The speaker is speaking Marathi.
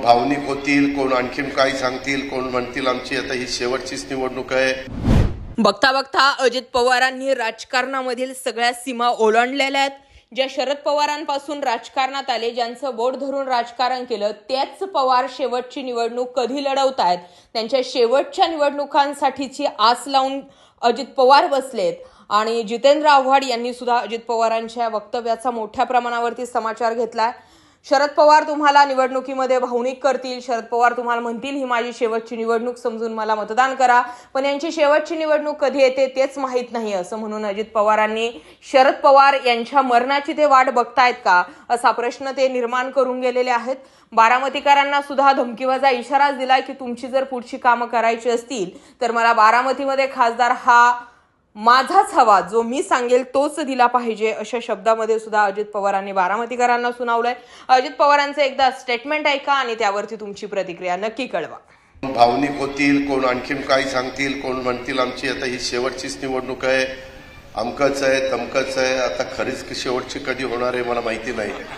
कोण भावनिक होतील कोण आणखीन काही सांगतील कोण म्हणतील आमची आता ही शेवटचीच निवडणूक आहे. बघता बघता अजित पवारांनी राजकारणामधील सगळ्या सीमा ओलांडलेल्या आहेत. ज्या शरद पवारांपासून राजकारणात आले ज्यांचं बोट धरून राजकारण केलं तेच पवार शेवटची निवडणूक कधी लढवतायत त्यांच्या शेवटच्या निवडणुकांसाठीची आस लावून अजित पवार बसलेत. आणि जितेंद्र आव्हाड यांनी सुद्धा अजित पवारांच्या वक्तव्याचा मोठ्या प्रमाणावरती समाचार घेतलाय. शरद पवार तुम्हाला निवडणुकीमध्ये भावनिक करतील. शरद पवार तुम्हाला म्हणतील ही माझी शेवटची निवडणूक समजून मला मतदान करा. पण यांची शेवटची निवडणूक कधी येते तेच माहीत नाही असं म्हणून अजित पवारांनी शरद पवार यांच्या मरणाची ते वाट बघतायत का असा प्रश्न ते निर्माण करून गेलेले आहेत. बारामतीकरांना सुद्धा धमकीवाजा इशाराच दिलाय की तुमची जर पुढची कामं करायची असतील तर मला बारामतीमध्ये खासदार हा माझाच हवा जो मी सांगेल तोच दिला पाहिजे अशा शब्दामध्ये सुद्धा अजित पवारांनी बारामतीकरांना सुनावलंय. अजित पवारांचं एकदा स्टेटमेंट ऐका आणि त्यावरती तुमची प्रतिक्रिया नक्की कळवा. भावनिक होतील कोण आणखीन काही सांगतील कोण म्हणतील आमची आता ही शेवटचीच निवडणूक आहे. अमकच आहे तमकच आहे आता खरीच शेवटची कधी होणार आहे मला माहिती नाही.